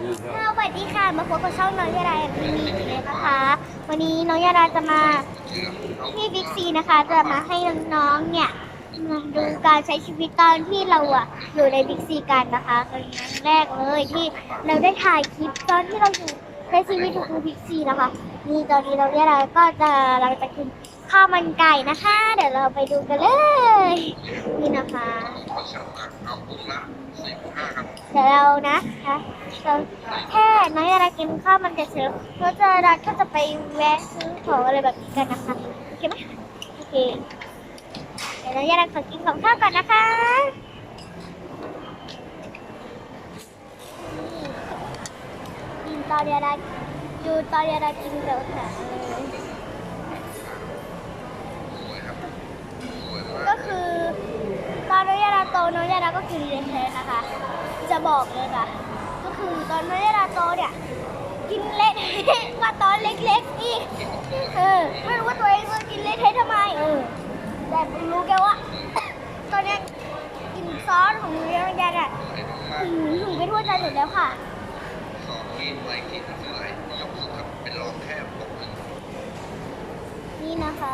สวัสดีค่ะ มาพบกับช่องน้องยาดาทีวีอีกแล้วนะคะ วันนี้น้องยาดาจะมาที่บิ๊กซีนะคะ จะมาให้น้องๆ เนี่ยมาดูการใช้ชีวิตตอนที่เราอะอยู่ในบิ๊กซีกันนะคะเป็นครั้งแรกเลยที่เราได้ถ่ายคลิปตอนที่เราอยู่ในชีวิตของบิ๊กซีนะคะ นี่ตอนนี้น้องยาดาก็จะเราจะกินข้าวมันไก่นะคะ เดี๋ยวเราไปดูกันเลย นี่นะคะ เดี๋ยวเรานะคะเราแค่น้อยเรากินข้าวมันจะเสร็จแล้วจะเราก็จะไปแวะซื้อของอะไรแบบนี้กันนะคะโอเคไหมโอเคเดี๋ยวน้อยเราขอกินของข้าวก่อนนะคะกินตอนเดียวเราดูตอนเดียวเรากินเดี๋ยวค่ะก็คือตอนน้อยเราโตน้อยเราก็กินเรียนแทนนะคะ จะบอกเลยค่ะ ก็คือตอนน้อยเราโตเนี่ย กินเละเทะกว่าตอนเล็กๆอีกเออไม่รู้ว่าตัวเองจะกินเละเทะทำไมเออแต่รู้แค่ว่า ตอนเนี้ยกินซอสของเรียนยันอะถึงถึงไปทั่วใจหมดแล้วค่ะนี่นะคะ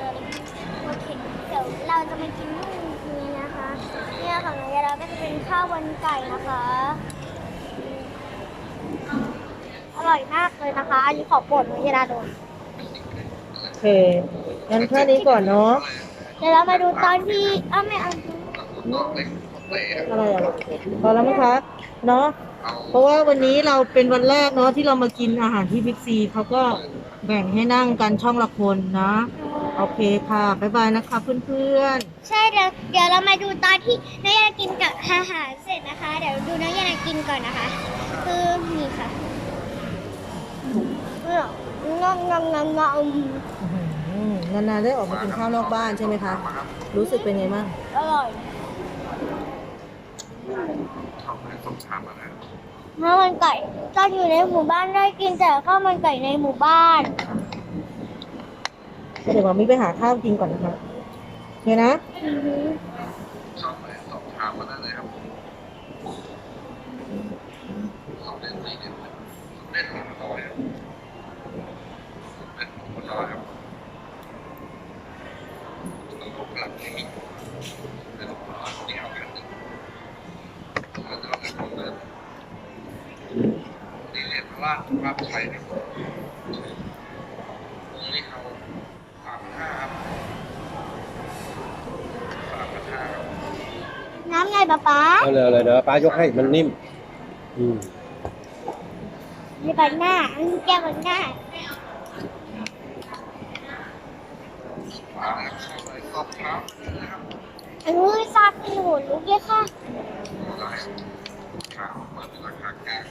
เราเจอโอเคเดี๋ยวเราจะมากินนี่นะคะ เนี่ยของนายเราก็จะเป็นข้าววันไก่นะคะ อร่อยมากเลยนะคะ อันนี้ขอโปรดนายดาโดนโอเคงั้นแค่นี้ก่อนเนาะเดี๋ยวเรามาดูตอนที่เอ้าไม่เอาอะไรอะพอแล้วไหมคะเนาะเพราะว่าวันนี้เราเป็นวันแรกเนาะที่เรามากินอาหารที่บิ๊กซีเขาก็แบ่งให้นั่งกันช่องละคนนะ โอเคค่ะ บ๊ายบายนะคะเพื่อนใช่เดี๋ยวเดี๋ยวเรามาดูตอนที่นายดากินกับอาหารเสร็จนะคะ เดี๋ยวดูนายดากินก่อนนะคะคือนี่ค่ะงงงงงงงๆอื้อหือนานๆได้ออกมากินข้าวนอกบ้านใช่ไหมคะ รู้สึกเป็นไงบ้าง อร่อยเขาให้สงครามมาแล้วข้าวมันไก่ตอนอยู่ในหมู่บ้านได้กินแต่ข้าวมันไก่ในหมู่บ้าน เดี๋ยวมามิไปหาข้าวกินก่อนนะคะเคนะอือหือบเลยสงครามมาได้เลยครับสองเล่นสี่เล่นเล่นของมันน้อยเล่นของมันน้อยครับต้องลบหลังไม่มีเป็นที่เอากันหนึ่งแล้วจะเราเป็นของเดินนี่เรียนพระราภาพไทยเนี่ยนี่เขาสามห้าครับสามห้าครับ น้ำ ไงป๊าป๊าเอาเลยเอาเลยเดี๋ยวป้ายกให้มันนิ่ม อืมมีปันหน้าอันนี้แก้วปันหน้ามาแล้วเข้าไปสอบถามนะครับอันนี้ซากิหนลุกเลยค่ะ ได้ข่าวเปิดเป็นราคากลาง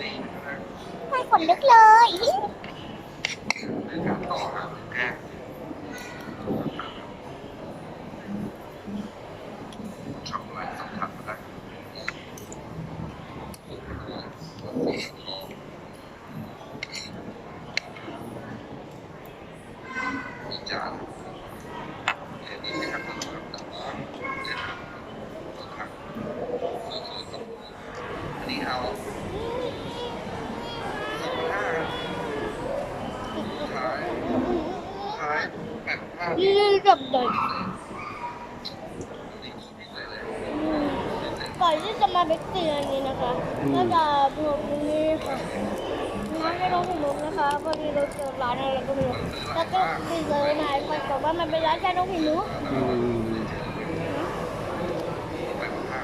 นี่นะครับ ไม่ขนลุกเลย ในการต่อหาแก้ทำอะไรสำคัญมาได้มีจานเดี๋ยวนี้นะครับแต่ว่าเจ็ดครับครับอันนี้เอาสองห้าขายขายแปดห้า ยืดกับเด็กนี่นี่เลยเลยก่อนที่จะมาเบกเตียนนี้นะคะ ก็จะพวกนี้ค่ะร้านไม่ต้องถึงมุกนะคะพอดีเราเจอร้านอะไรก็ไม่รู้แล้วก็ไปเจอนายคนบอกว่ามันเป็นร้านชาน้องพิมุกอืมแปดห้า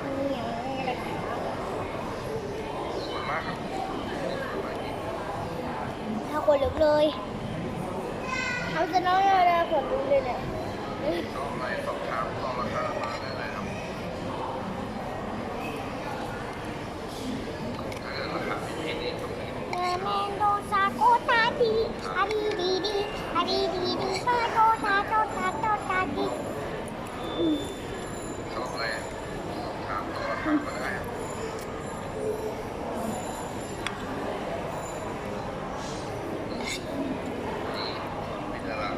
สวยมากครับถ้าคนลุกเลย เอาจะน้อยอะไรขนลุกเลยเนี่ย ชอบอะไรสอบถามต่อราคามาได้เลยครับราคาที่นี่ตรงนี้แม่แมนโดซาโกตาดีอาดีดีดีอาดีดีดีซาโกตาโตตาโตตาดี ชอบอะไรสอบถามต่อราคามาได้ครับนี่เป็นตลาด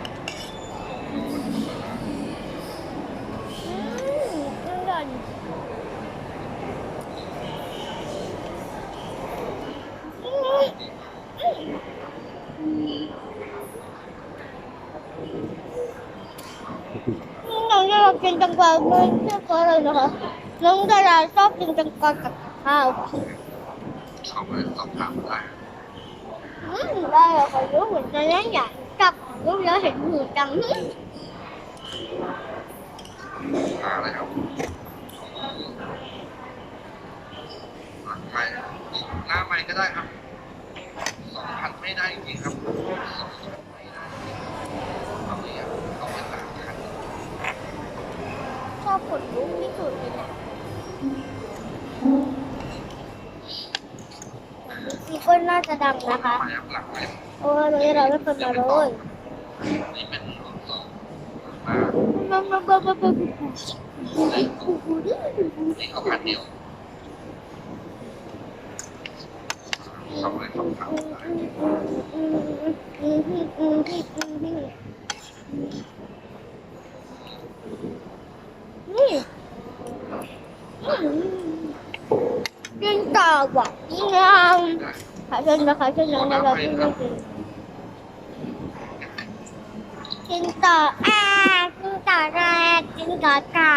กว่าไม่เชื่อเขาเลยนะคะน้องดาราชอบกินจังกรกับข้าวค่ะเข้าไปสอบถามได้อืมได้อะค่ะรู้เหมือนกันนะอยากจับลูกแล้วเห็นหูจังมาเลยครหลังไปหน้าไม่ก็ได้ครับสองพันไม่ได้จริงครับสองพันไม่ได้ตอนนี้เขาเป็นหลักพัน ช อบขนลุกที่สุดเลยเนี่ยนี่ก็น่าจะดังนะคะมาจากหลักไปเพราะว่าน้องดาราไม่เคยมาเลยนี่เป็นรุ่นสองมามามามามามานี่เขาพันเดียวเข้าไปสอบถามได้นี่ กินต่อว่ะยิ่งงามได้ขอเชิญนะคะเชิญน้องดาราที่ไม่กินกินต่ออ่ากินต่อแรกกินต่อจ้า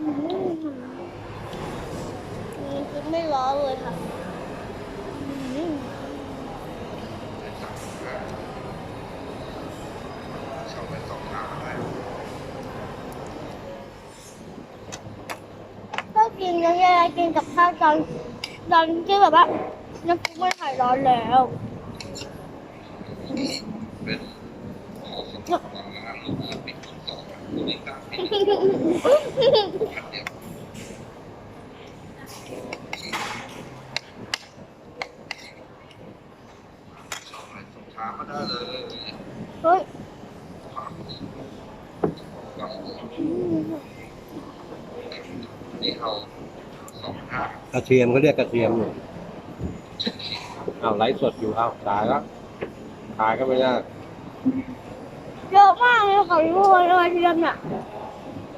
อืมนี่กินไม่ร้อนเลยค่ะอืม เข้าไปสอบถามได้ ก็กินน้ำยากินกับข้าวตอนตอนที่แบบว่าน้ำซุปมันหายร้อนแล้ว เป็นขอสอบถามมาลูกปิดสองลูกนี้ตามปิดพันเดียวสอบไปสอบถามมาได้เลย เฮ้ย นี่เอาสองห้า กระเทียมเขาเรียกกระเทียมอยู่อ้าวไลฟ์สดอยู่อ้าวตายแล้วตายก็ไม่ได้เยอะมากเลยค่ะลูกเลยทีเดียวเนี่ย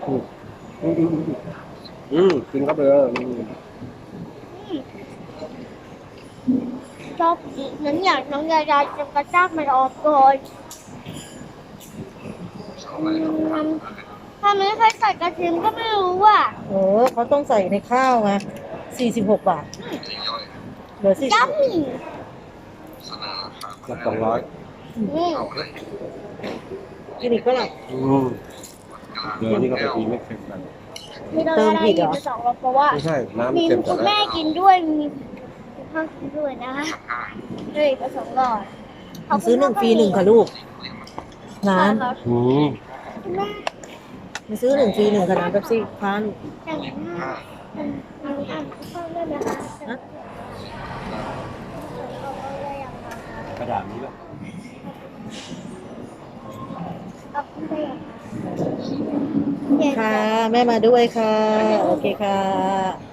อืมอืมอืมอืมอืมกินเข้าไปเลยอืมชอบกินนั้นอยากน้องยายาจะกระชากมันออกก่อนสองไปสองถามได้ถ้าไม่ใครใส่กระเทียมก็ไม่รู้ว่าโอ้เขาต้องใส่ในข้าวไง สี่สิบหกบาททยอยเหลือสี่ยัมมี่เสนอราคาก็สองร้อยอืมเอาเลยกินอีกก็หล่ะอืมกลางเดี๋ยวนี้ก็ไปตีไม่เค็มกัน มีเราอะไรกินไปสองรอบเพราะว่า ไม่ใช่ น้ำมีเค็มคุแต่ณแรแม่กกินด้วย มีพ่อกินด้วยนะคะห้าเลยไปสองหลอดซื้อหนึ่งฟรีหนึ่งค่ะลูกน้ใช่ครับอืมคุณแม่ำมาซื้อหนึ่งฟรีหนึ่งค่ะน้ำเป๊ปซี่พาลูกแต่งหน้า ห้อ่านอ่านข้อได้ไหมคะฮะ กระดาษนี้ป่ะเอาอะไรอย่างไรค่ะ แม่มาด้วยค่ะ โอเคค่ะ